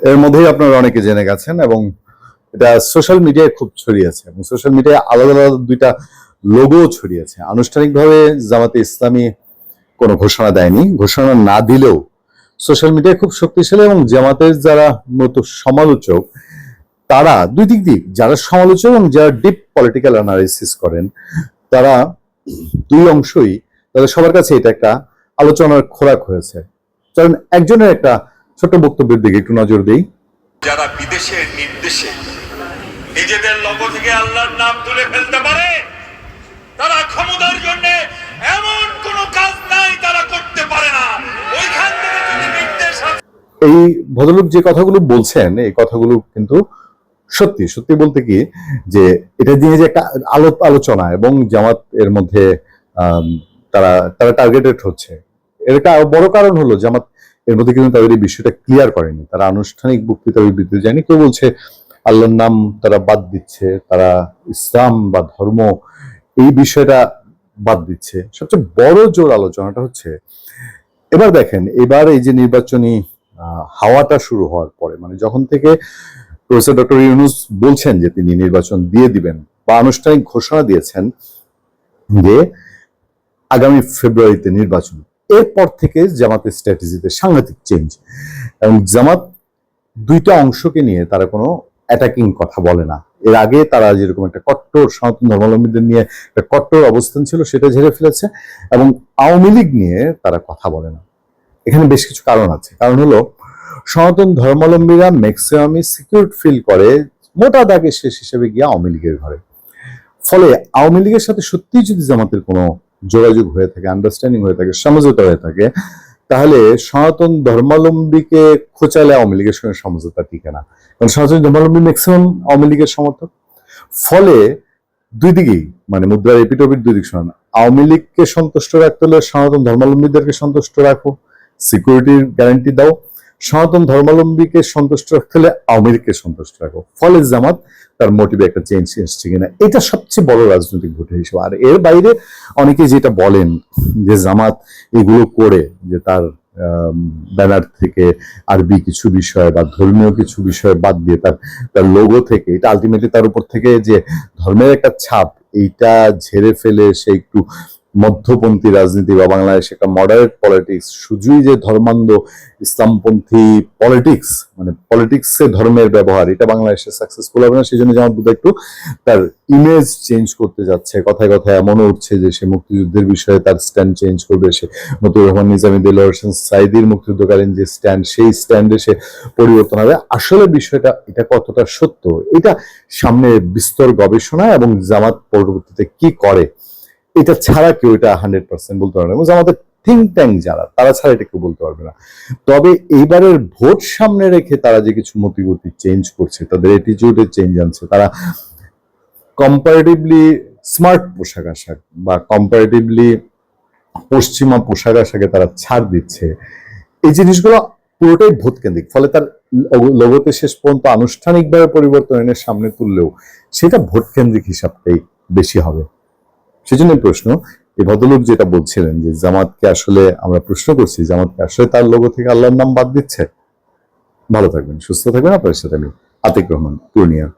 এর মধ্যেই আপনারা অনেকে জেনে গেছেন এবং এটা সোশ্যাল মিডিয়ায় খুব ছড়িয়েছে এবং সোশ্যাল মিডিয়ায় আলাদা আলাদা দুইটা লোগো ছড়িয়েছে। আনুষ্ঠানিকভাবে জামাতে ইসলামী কোনো ঘোষণা দেয়নি। ঘোষণা না দিলেও সোশ্যাল মিডিয়ায় খুব শক্তিশালী এবং জামাতের যারা মূলত সমালোচক, তারা দুই দিক দিক যারা সমালোচক এবং যারা ডিপ পলিটিক্যাল অ্যানালিসিস করেন, তারা দুই অংশই তাদের সবার কাছে এটা একটা আলোচনার খোরাক হয়েছে। কারণ একজনের একটা ছোট বক্তব্যের দিকে একটু নজর দেই। যারা বিদেশের নির্দেশে নিজেদের লগ থেকে আল্লাহর নাম তুলে ফেলতে পারে তারা ক্ষমতার জন্য এমন কোন কাজ নাই তারা করতে পারে না। ওইখান থেকে যদি নির্দেশ এই ভদ্রলোক যে কথাগুলো বলছেন এই কথাগুলো কিন্তু সত্যি। সত্যি বলতে কি যে এটা নিয়ে যে একটা আলো আলোচনা এবং জামাত এর মধ্যে তারা তারা টার্গেটেড হচ্ছে। এর একটা বড় কারণ হলো জামাত এর মধ্যে কিন্তু তাদের এই বিষয়টা ক্লিয়ার করেনি। তারা আনুষ্ঠানিক বক্তৃতা বিবৃতি যায়নি। কেউ বলছে আল্লাহর নাম তারা বাদ দিচ্ছে, তারা ইসলাম বা ধর্ম এই বিষয়টা বাদ দিচ্ছে। সবচেয়ে বড় জোর আলোচনাটা হচ্ছে, এবার দেখেন, এবার এই যে নির্বাচনী হাওয়াটা শুরু হওয়ার পরে মানে যখন থেকে প্রফেসর ডক্টর ইউনুস বলছেন যে তিনি নির্বাচন দিয়ে দিবেন বা আনুষ্ঠানিক ঘোষণা দিয়েছেন যে আগামী ফেব্রুয়ারিতে নির্বাচন এরপর থেকে জামাতের স্ট্র্যাটেজিতে সাংঘাতিক চেঞ্জ এবং জামাত দুইটা অংশকে নিয়ে তারা কোনো অ্যাটাকিং কথা বলে না। এর আগে তারা যেরকম একটা কট্টর সনাতন ধর্মাবলম্বীদের নিয়ে একটা কট্টর অবস্থান ছিল, সেটা ঝেড়ে ফেলেছে এবং আওয়ামী লীগ নিয়ে তারা কথা বলে না। এখানে বেশ কিছু কারণ আছে। কারণ হলো, সনাতন ধর্মাবলম্বীরা ম্যাক্সিমামই সিকিউর ফিল করে মোটা দাগে শেষ হিসেবে গিয়ে আওয়ামী লীগের ঘরে। ফলে আওয়ামী লীগের সাথে সত্যিই যদি জামাতের কোনো যোগাযোগ হয়ে থাকে আন্ডারস্ট্যান্ডিং হয়ে থাকে, সমঝোতা হয়ে থাকে, তাহলে সনাতন ধর্মাবলম্বীকে খোঁচালে আওয়ামী লীগের সঙ্গে সমঝোতা টিকে না কারণ সনাতন ধর্মাবলম্বী ম্যাক্সিমাম আওয়ামী লীগের সমর্থক। ফলে দুই দিকেই মানে মুদ্রার এপিটপির দুই দিক সমান। আওয়ামী লীগকে সন্তুষ্ট রাখতে হলে সনাতন ধর্মাবলম্বীদেরকে সন্তুষ্ট রাখো সিকিউরিটির গ্যারান্টি দাও। সনাতন ধর্মাবলম্বীকে সন্তুষ্ট রাখতে হলে আওয়ামী লীগকে সন্তুষ্ট রাখো। ফলে জামাত তার মোটিভে একটা চেঞ্জ এসছে কিনা, এটা সবচেয়ে বড় রাজনৈতিক ভোটের হিসেবে। আর এর বাইরে অনেকে যেটা বলেন যে জামাত এগুলো করে, যে তার ব্যানার থেকে আরবি কিছু বিষয় বা ধর্মীয় কিছু বিষয় বাদ দিয়ে তার তার লোগো থেকে, এটা আলটিমেটলি তার উপর থেকে যে ধর্মের একটা ছাপ, এইটা ঝেড়ে ফেলে সে একটু মধ্যপন্থী রাজনীতি বা বাংলাদেশে একটা মডারেট পলিটিক্স শুধুই যে ধর্মান্ধ ইসলামপন্থী পলিটিক্স মানে পলিটিক্সে ধর্মের ব্যবহার, এটা বাংলাদেশে সাকসেসফুল হবে না সেই জন্য যেমন বোধহয় একটু তার ইমেজ চেঞ্জ করতে যাচ্ছে। কথায় কথায় এমনও উঠছে যে সে মুক্তিযুদ্ধের বিষয়ে তার স্ট্যান্ড চেঞ্জ করবে, সে মতুর রহমান নিজামী দেলোয়ার হোসেন, সাইদির মুক্তিযুদ্ধকালীন যে স্ট্যান্ড সেই স্ট্যান্ডে সে পরিবর্তন হবে। আসলে বিষয়টা এটা কতটা সত্য? এটা সামনে বিস্তর গবেষণা এবং জামাত পরবর্তীতে কি করে? এটা ছাড়া কেউ এটা হান্ড্রেড পার্সেন্ট বলতে পারবে না। আমাদের থিঙ্ক ট্যাঙ্ক যারা, তারা ছাড়া এটা কেউ বলতে পারবে না। তবে এইবারের ভোট সামনে রেখে তারা যে কিছু মতিগতি চেঞ্জ করছে, তাদের অ্যাটিটিউডে চেঞ্জ আনছে, তারা কম্পারেটিভলি স্মার্ট পোশাক আশাক বা কম্পারেটিভলি পশ্চিমা পোশাক আশাকে তারা ছাড় দিচ্ছে। এই জিনিসগুলো পুরোটাই ভোট কেন্দ্রিক ফলে তার লোগোতে শেষ পর্যন্ত আনুষ্ঠানিকভাবে পরিবর্তন এনে সামনে তুললেও সেটা ভোট কেন্দ্রিক হিসাবটাই বেশি হবে। সেজন্য প্রশ্ন, এই ভদ্রলোক যেটা বলছিলেন যে জামাতকে আসলে আমরা প্রশ্ন করছি, জামাতকে আসলে তার লোগো থেকে আল্লাহর নাম বাদ দিচ্ছে। ভালো থাকবেন, সুস্থ থাকবেন আপনার সাথে আমি আতিক রহমান, পূর্ণিয়া।